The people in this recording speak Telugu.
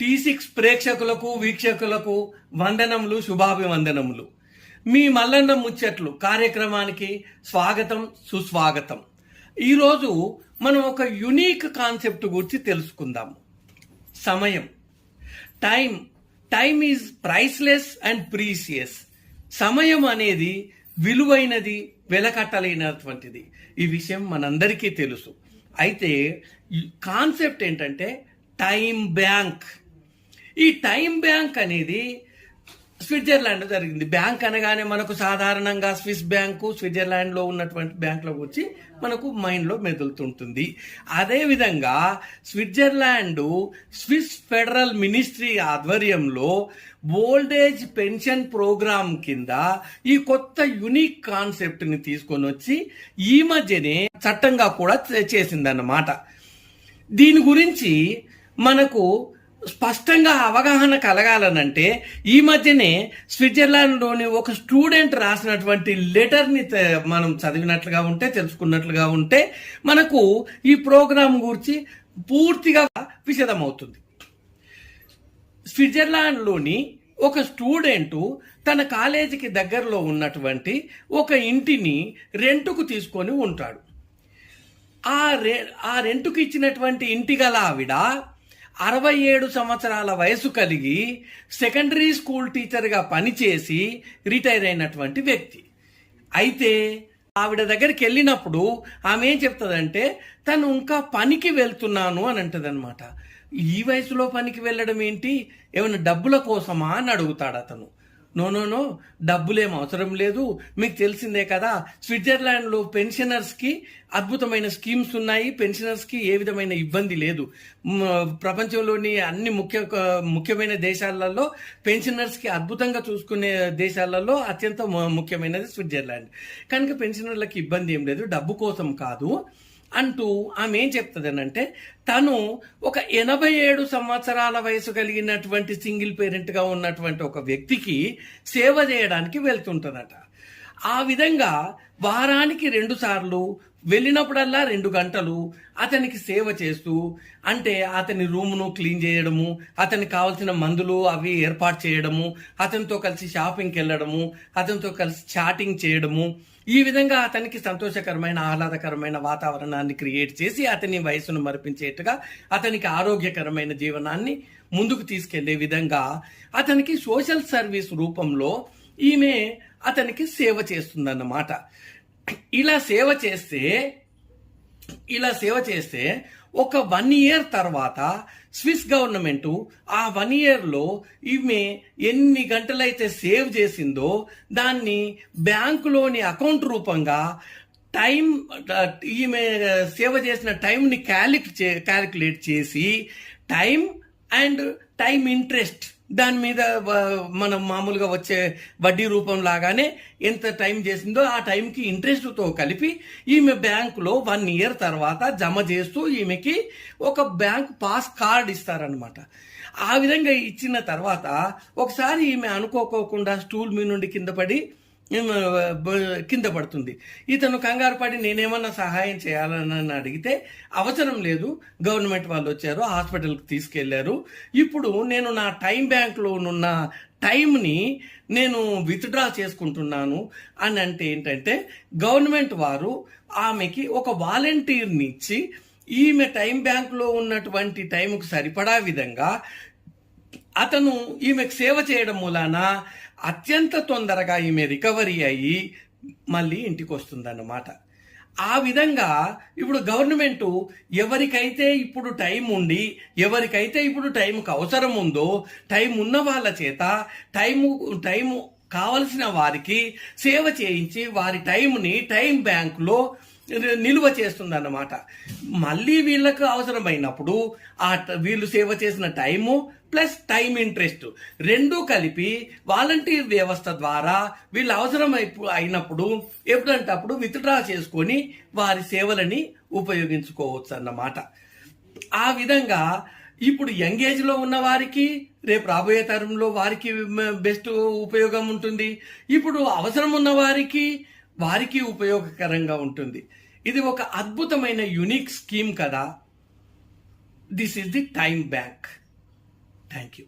టీ సిక్స్ ప్రేక్షకులకు వీక్షకులకు వందనములు శుభాభివందనములు. మీ మల్లన్న ముచ్చట్లు కార్యక్రమానికి స్వాగతం సుస్వాగతం. ఈరోజు మనం ఒక యునీక్ కాన్సెప్ట్ గురించి తెలుసుకుందాం సమయం. Time time is priceless and precious సమయం అనేది విలువైనది వెలకట్టలేనటువంటిది. ఈ విషయం మనందరికీ తెలుసు. అయితే కాన్సెప్ట్ ఏంటంటే టైం బ్యాంక్ ఈ టైం బ్యాంక్ అనేది స్విట్జర్లాండ్ జరిగింది. బ్యాంక్ అనగానే మనకు సాధారణంగా స్విస్ బ్యాంకు స్విట్జర్లాండ్లో ఉన్నటువంటి బ్యాంకుల గురించి మనకు మైండ్లో మెదులుతుంటుంది. అదేవిధంగా స్విట్జర్లాండ్ స్విస్ ఫెడరల్ మినిస్ట్రీ ఆధ్వర్యంలో ఓల్డేజ్ పెన్షన్ ప్రోగ్రామ్ కింద ఈ కొత్త యునిక్ కాన్సెప్ట్ని తీసుకొని వచ్చి ఈ మధ్యనే చట్టంగా కూడా చేసిందన్నమాట. దీని గురించి మనకు స్పష్టంగా అవగాహన కలగాలనంటే ఈ మధ్యనే స్విట్జర్లాండ్లోని ఒక స్టూడెంట్ రాసినటువంటి లెటర్ని మనం చదివినట్లుగా ఉంటే తెలుసుకున్నట్లుగా ఉంటే మనకు ఈ ప్రోగ్రాం గురించి పూర్తిగా విషదమవుతుంది స్విట్జర్లాండ్లోని ఒక స్టూడెంటు తన కాలేజీకి దగ్గరలో ఉన్నటువంటి ఒక ఇంటిని రెంటుకు తీసుకొని ఉంటాడు. ఆ రె ఆ రెంటుకు ఇచ్చినటువంటి ఇంటి గల ఆవిడ అరవై ఏడు సంవత్సరాల వయసు కలిగి సెకండరీ స్కూల్ టీచర్గా పనిచేసి రిటైర్ అయినటువంటి వ్యక్తి. అయితే ఆవిడ దగ్గరికి వెళ్ళినప్పుడు ఆమె ఏం చెప్తుందంటే తను ఇంకా పనికి వెళ్తున్నాను అని అంటదనమాట ఈ వయసులో పనికి వెళ్ళడం ఏంటి ఏమైనా డబ్బుల కోసమా అని అడుగుతాడు అతను. No no no. డబ్బులేం అవసరం లేదు. మీకు తెలిసిందే కదా స్విట్జర్లాండ్లో పెన్షనర్స్కి అద్భుతమైన స్కీమ్స్ ఉన్నాయి. పెన్షనర్స్కి ఏ విధమైన ఇబ్బంది లేదు. ప్రపంచంలోని అన్ని ముఖ్య ముఖ్యమైన దేశాలలో పెన్షనర్స్కి అద్భుతంగా చూసుకునే దేశాలలో అత్యంత ముఖ్యమైనది స్విట్జర్లాండ్. కనుక పెన్షనర్లకు ఇబ్బంది ఏం లేదు. డబ్బు కోసం కాదు. అంటూ ఆమె ఏం చెప్తుందనంటే తను ఒక ఎనభై ఏడు సంవత్సరాల వయసు కలిగినటువంటి సింగిల్ పేరెంట్గా ఉన్నటువంటి ఒక వ్యక్తికి సేవ చేయడానికి వెళ్తుంటుందట. ఆ విధంగా వారానికి రెండు సార్లు వెళ్ళినప్పుడల్లా రెండు గంటలు అతనికి సేవ చేస్తూ అంటే అతని రూమును క్లీన్ చేయడము అతనికి కావాల్సిన మందులు అవి ఏర్పాటు చేయడము అతనితో కలిసి షాపింగ్కి వెళ్ళడము అతనితో కలిసి చాటింగ్ చేయడము ఈ విధంగా అతనికి సంతోషకరమైన ఆహ్లాదకరమైన వాతావరణాన్ని క్రియేట్ చేసి అతని వయసును మరిపించేట్టుగా అతనికి ఆరోగ్యకరమైన జీవనాన్ని ముందుకు తీసుకెళ్ళే విధంగా అతనికి సోషల్ సర్వీస్ రూపంలో ఈమె అతనికి సేవ చేస్తుందన్నమాట. ఇలా సేవ చేస్తే ఇలా సేవ చేస్తే ఒక వన్ ఇయర్ తర్వాత స్విస్ గవర్నమెంట్ ఆ వన్ ఇయర్లో ఈమె ఎన్ని గంటలైతే సేవ్ చేసిందో దాన్ని బ్యాంకులోని అకౌంట్ రూపంగా టైం ఈమె సేవ చేసిన టైంని క్యాలిక్యులేట్ చే క్యాలిక్యులేట్ చేసి టైం అండ్ టైం ఇంట్రెస్ట్ దాని మీద మనం మామూలుగా వచ్చే వడ్డీ రూపం లాగానే ఎంత టైం చేసిందో ఆ టైంకి ఇంట్రెస్ట్తో కలిపి ఈమె బ్యాంకులో వన్ ఇయర్ తర్వాత జమ చేస్తూ ఈమెకి ఒక బ్యాంక్ పాస్ కార్డ్ ఇస్తారనమాట ఆ విధంగా ఇచ్చిన తర్వాత ఒకసారి ఈమె అనుకోకోకుండా స్టూల్ మీ నుండి కింద పడి కింద పడుతుంది. ఇతను కంగారు పడి నేనేమన్నా సహాయం చేయాలని అడిగితే అవసరం లేదు. గవర్నమెంట్ వాళ్ళు వచ్చారు హాస్పిటల్కి తీసుకెళ్ళారు. ఇప్పుడు నేను నా టైం బ్యాంక్లో ఉన్న టైంని నేను విత్డ్రా చేసుకుంటున్నాను అని అంటే ఏంటంటే గవర్నమెంట్ వారు ఆమెకి ఒక వాలంటీర్ని ఇచ్చి ఈమె టైం బ్యాంక్లో ఉన్నటువంటి టైంకు సరిపడా విధంగా అతను ఈమెకు సేవ చేయడం మూలాన అత్యంత తొందరగా ఈమె రికవరీ అయ్యి మళ్ళీ ఇంటికి వస్తుందన్నమాట ఆ విధంగా ఇప్పుడు గవర్నమెంట్ ఎవరికైతే ఇప్పుడు టైం ఉండి ఎవరికైతే ఇప్పుడు టైంకి అవసరం ఉందో టైం ఉన్న వాళ్ళ చేత టైము టైము కావలసిన వారికి సేవ చేయించి వారి టైంని టైం బ్యాంకులో నిలువ చేస్తుందన్నమాట. మళ్ళీ వీళ్ళకు అవసరమైనప్పుడు ఆ వీళ్ళు సేవ చేసిన టైము ప్లస్ టైం ఇంట్రెస్ట్. రెండూ కలిపి వాలంటీర్ వ్యవస్థ ద్వారా వీళ్ళు అవసరం అయినప్పుడు ఎప్పుడంటే అప్పుడు విత్డ్రా చేసుకొని వారి సేవలని ఉపయోగించుకోవచ్చు అన్నమాట ఆ విధంగా ఇప్పుడు యంగ్ ఏజ్లో ఉన్న వారికి రేపు రాబోయే తరంలో వారికి బెస్ట్ ఉపయోగం ఉంటుంది. ఇప్పుడు అవసరం ఉన్న వారికి వారికి ఉపయోగకరంగా ఉంటుంది. ఇది ఒక అద్భుతమైన యునిక్ స్కీమ్ కదా. This is the time bank thank you